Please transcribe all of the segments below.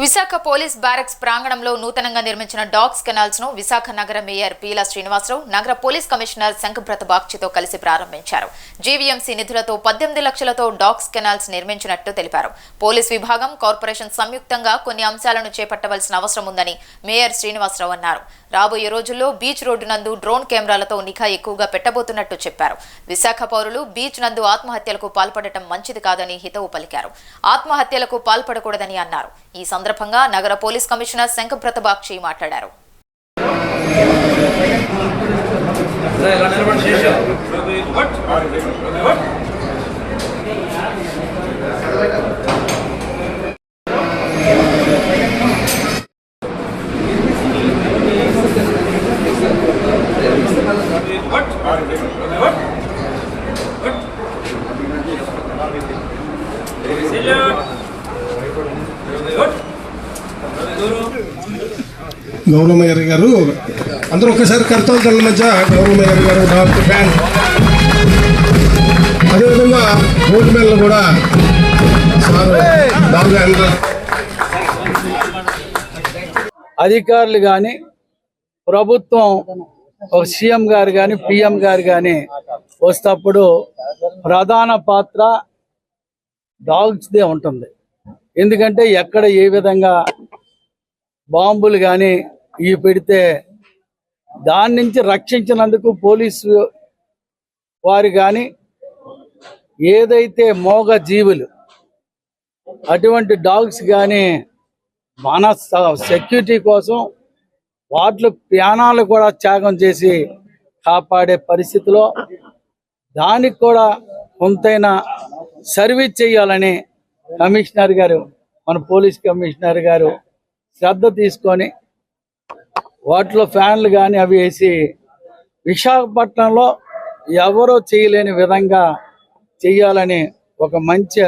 Visakha police barracks ప్రాంగణంలో నూతనంగా నిర్మించిన డాగ్స్ కెనాల్స్ను విశాఖ నగర మేయర్ పీలా శ్రీనివాసరావు నగర పోలీస్ కమిషనర్ శంఖప్రత బాగ్చితో కలిసి ప్రారంభించారు. జీవీఎంసీ నిధులతో పద్దెనిమిది లక్షలతో డాగ్స్ కెనాల్స్ నిర్మించినట్టు తెలిపారు. పోలీస్ విభాగం కార్పొరేషన్ సంయుక్తంగా కొన్ని అంశాలను చేపట్టవలసిన అవసరం ఉందని మేయర్ శ్రీనివాసరావు అన్నారు. రాబోయే రోజుల్లో బీచ్ రోడ్డు నందు డ్రోన్ కెమెరాలతో నిఘా ఎక్కువగా పెట్టబోతున్నట్టు చెప్పారు. విశాఖ పౌరులు బీచ్ నందు ఆత్మహత్యలకు పాల్పడటం మంచిది కాదని హితవు పలికారు. ఆత్మహత్యలకు పాల్పడకూడదని అన్నారు. ఈ సందర్భంగా నగర పోలీస్ కమిషనర్ శంఖప్రత బాక్షి మాట్లాడారు What? What? చేసావు గారు. అందరూ ఒకసారి కర్తల దళ మధ్య గౌరవమయ్య గారు డాక్టర్ ఫ్యాన్. అదేవిధంగా బోర్డు మేళ కూడా సార్ అధికారులు కానీ ప్రభుత్వం ఒక సీఎం గారు కానీ పిఎం గారు కానీ వస్తప్పుడు ప్రధాన పాత్ర డాగ్స్దే ఉంటుంది. ఎందుకంటే ఎక్కడ ఏ విధంగా బాంబులు కానీ ఇవి పెడితే దాని నుంచి రక్షించినందుకు పోలీసు వారు కానీ ఏదైతే మోగ జీవులు అటువంటి డాగ్స్ కానీ మన స- సెక్యూరిటీ కోసం వాటి ప్రాణాలు కూడా త్యాగం చేసి కాపాడే పరిస్థితిలో దానికి కూడా కొంతైనా సర్వీస్ చేయాలని కమిషనర్ గారు మన పోలీస్ కమిషనర్ గారు శ్రద్ధ తీసుకొని వాటిలో ఫ్యాన్లు కానీ అవి వేసి విశాఖపట్నంలో ఎవరో చేయలేని విధంగా చేయాలని ఒక మంచి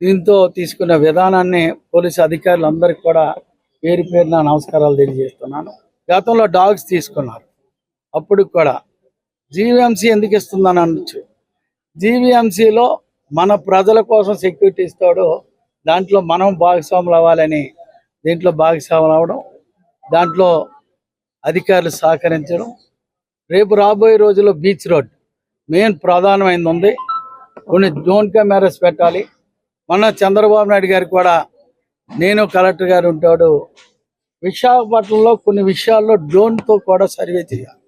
దీంతో తీసుకున్న విధానాన్ని పోలీసు అధికారులందరికీ కూడా పేరు పేరున నమస్కారాలు తెలియజేస్తున్నాను. గతంలో డాగ్స్ తీసుకున్నారు. అప్పుడు కూడా జీవీఎంసీ ఎందుకు ఇస్తుందని అనొచ్చు. జీవీఎంసీలో మన ప్రజల కోసం సెక్యూరిటీ ఇస్తాడు. దాంట్లో మనం భాగస్వాములు అవ్వాలని దీంట్లో భాగస్వాములు అవ్వడం దాంట్లో అధికారులు సహకరించడం. రేపు రాబోయే రోజుల్లో బీచ్ రోడ్ మెయిన్ ప్రధానమైనది ఉంది. కొన్ని డ్రోన్ కెమెరాస్ పెట్టాలి. మొన్న చంద్రబాబు నాయుడు గారికి కూడా నేను కలెక్టర్ గారు ఉంటాడు. విశాఖపట్నంలో కొన్ని విషయాల్లో డ్రోన్తో కూడా సర్వే చేయాలి.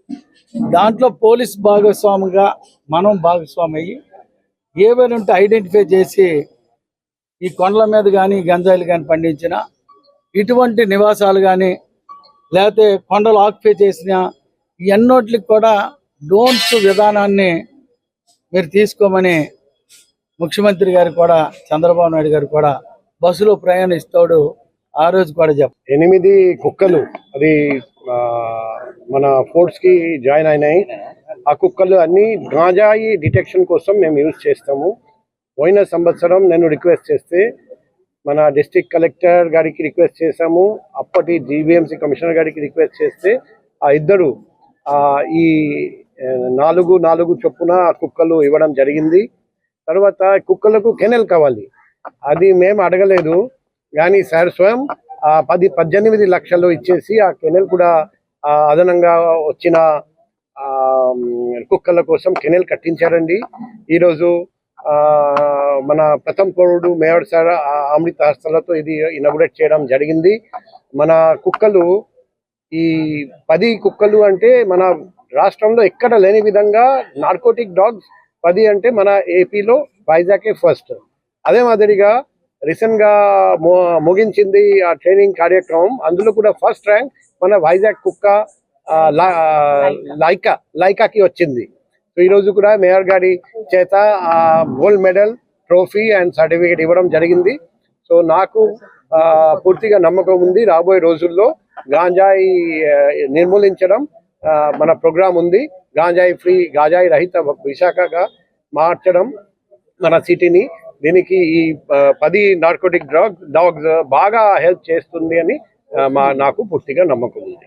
దాంట్లో పోలీస్ భాగస్వామిగా మనం భాగస్వామి అయ్యి ఏవైనా ఉంటే ఐడెంటిఫై చేసి ఈ కొండల మీద కానీ గంజాయిలు కానీ పండించిన ఇటువంటి నివాసాలు కానీ లేకపోతే కొండలు ఆక్యుపై చేసిన ఇవన్నోట్లకి కూడా లోన్స్ విధానాన్ని మీరు తీసుకోమని ముఖ్యమంత్రి గారు కూడా చంద్రబాబు నాయుడు గారు కూడా బస్సులో ప్రయాణిస్తాడు ఆ రోజు కూడా చెప్ప. ఎనిమిది కుక్కలు అది మన ఫోర్స్కి జాయిన్ అయినాయి. ఆ కుక్కలు అన్ని గాంజాయి డిటెక్షన్ కోసం మేము యూజ్ చేస్తాము. పోయిన సంవత్సరం నేను రిక్వెస్ట్ చేస్తే మన డిస్టిక్ కలెక్టర్ గారికి రిక్వెస్ట్ చేశాము. అప్పటి జీవీఎంసీ కమిషనర్ గారికి రిక్వెస్ట్ చేస్తే ఆ ఇద్దరు ఆ, ఈ నాలుగు నాలుగు చొప్పున కుక్కలు ఇవ్వడం జరిగింది. తర్వాత కుక్కలకు కెనెల్ కావాలి. అది మేము అడగలేదు. కానీ సార్ స్వయం ఆ పది పద్దెనిమిది లక్షలు ఇచ్చేసి ఆ కెనెల్ కూడా ఆ అదనంగా వచ్చిన ఆ కుక్కల కోసం కెనెల్ కట్టించారండి. ఈరోజు ఆ మన ప్రథమ్ పౌరుడు మేయర్ సార్ అమృత హస్తలతో ఇది ఇనాగ్రేట్ చేయడం జరిగింది. మన కుక్కలు ఈ పది కుక్కలు అంటే మన రాష్ట్రంలో ఎక్కడ లేని విధంగా నార్కోటిక్ డాగ్స్ పది అంటే మన ఏపీలో వైజాగే ఫస్ట్ అదే మాదిరిగా రీసెంట్గా మో- ముగించింది ఆ ట్రైనింగ్ కార్యక్రమం. అందులో కూడా ఫస్ట్ ర్యాంక్ మన వైజాగ్ కుక్క లైకా లైకాకి వచ్చింది. సో ఈ రోజు కూడా మేయర్ గారి చేత ఆ gold medal trophy and certificate ఇవ్వడం జరిగింది. సో నాకు పూర్తిగా నమ్మకం ఉంది. రాబోయే రోజుల్లో గాంజాయి నిర్మూలించడం మన ప్రోగ్రాం ఉంది. గాంజాయి ఫ్రీ గాంజాయి రహిత విశాఖగా మార్చడం మన సిటీని. దీనికి ఈ పది నార్కోటిక్ డ్రగ్ డాగ్స్ బాగా హెల్ప్ చేస్తుంది అని మా నాకు పూర్తిగా నమ్మకం ఉంది.